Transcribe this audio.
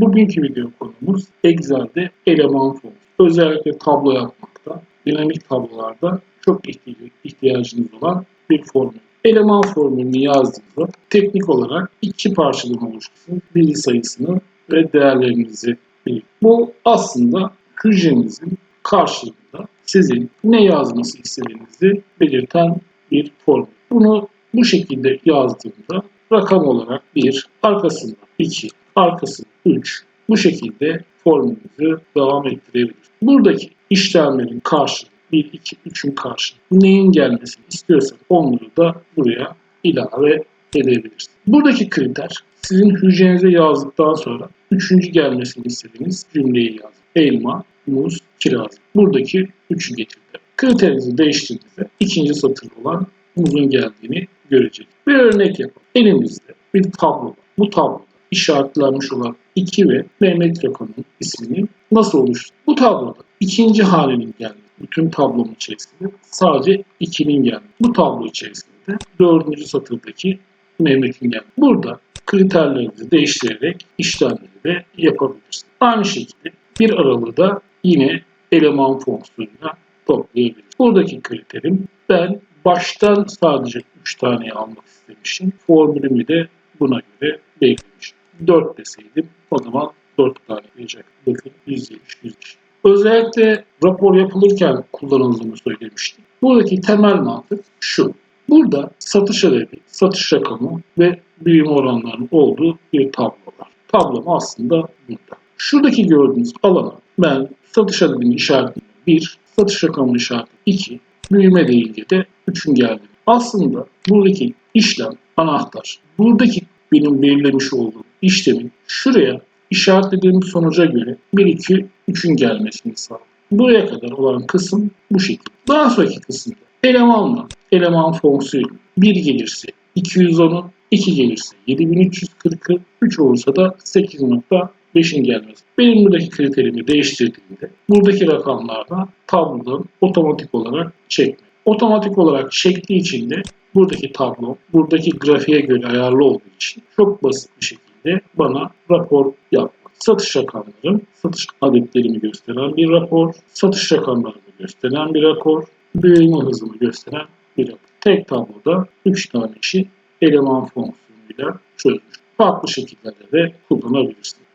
Bugünkü video konumuz Excel'de eleman fonksiyonu. Özellikle tablo yapmakta, dinamik tablolarda çok ihti- ihtiyacınız olan bir formül. Eleman formülünü yazdığınızda teknik olarak iki parçadan oluştursun. Bilgi sayısını ve değerlerinizi bilir. Bu aslında hücrenizin karşılığında sizin ne yazması istediğinizi belirten bir formül. Bunu bu şekilde yazdığımda rakam olarak 1, arkasında 2, arkasında 3 bu şekilde formülümüzü devam ettirebiliriz. Buradaki işlemlerin karşılığı 1, 2, 3'ün karşılığı neyin gelmesini istiyorsanız onları da buraya ilave edebiliriz. Buradaki kriter sizin hücrenize yazdıktan sonra üçüncü gelmesini istediğiniz cümleyi yazın. Elma, muz, kiraz. Buradaki üçü getirdi. Kriterinizi değiştirdiğinizde ikinci satır olan muzun geldiğini göreceğiz. Bir örnek yapalım. Elimizde bir tablo var. Bu tabloda işaretlenmiş olan 2 ve Mehmet rakamının ismini nasıl oluştu? Bu tabloda ikinci halinin geldiği, bütün tablonun içerisinde sadece 2'nin geldiği. Bu tablo içerisinde de dördüncü satırdaki Mehmet'in geldiği. Burada kriterlerinizi değiştirerek işlemleri de yapabilirsiniz. Aynı şekilde bir aralığı da yine eleman fonksiyonuna toplayabiliriz. Buradaki kriterim ben baştan sadece 3 tane almak istemişim. Formülümü de buna göre belirlemişim. 4 deseydim o zaman 4 tane gelecek. Bakın 170, 170. Özellikle rapor yapılırken kullanıldığını söylemiştim. Buradaki temel mantık şu. Burada satış hedefi, satış rakamı ve büyüme oranlarının olduğu bir tablo var. Tablom aslında burada. Şuradaki gördüğünüz alana ben satış hedefini işaretliyorum 1, satış rakamını işaretliyorum 2, büyüme deyince de 3'ün geldiğini. Aslında buradaki işlem anahtar. Buradaki benim belirlemiş olduğum işlemin şuraya işaretlediğim sonuca göre 1, 2, 3'ün gelmesini sağlar. Buraya kadar olan kısım bu şekilde. Daha sonraki kısımda elemanla, eleman fonksiyonu 1 gelirse 210'u, 2 gelirse 7340'ı, 3 olursa da 8.5'in gelmesi. Benim buradaki kriterimi değiştirdiğimde buradaki rakamlarda tablodan otomatik olarak çekme. Otomatik olarak çektiği için de buradaki tablo, buradaki grafiğe göre ayarlı olduğu için çok basit bir şekilde bana rapor yapmak. Satış rakamlarım, satış adetlerimi gösteren bir rapor, satış rakamlarımı gösteren bir rapor, büyüme hızını gösteren bir rapor. Tek tabloda 3 tane işi eleman fonksiyonuyla çözmüş. Farklı şekillerde de kullanabilirsiniz.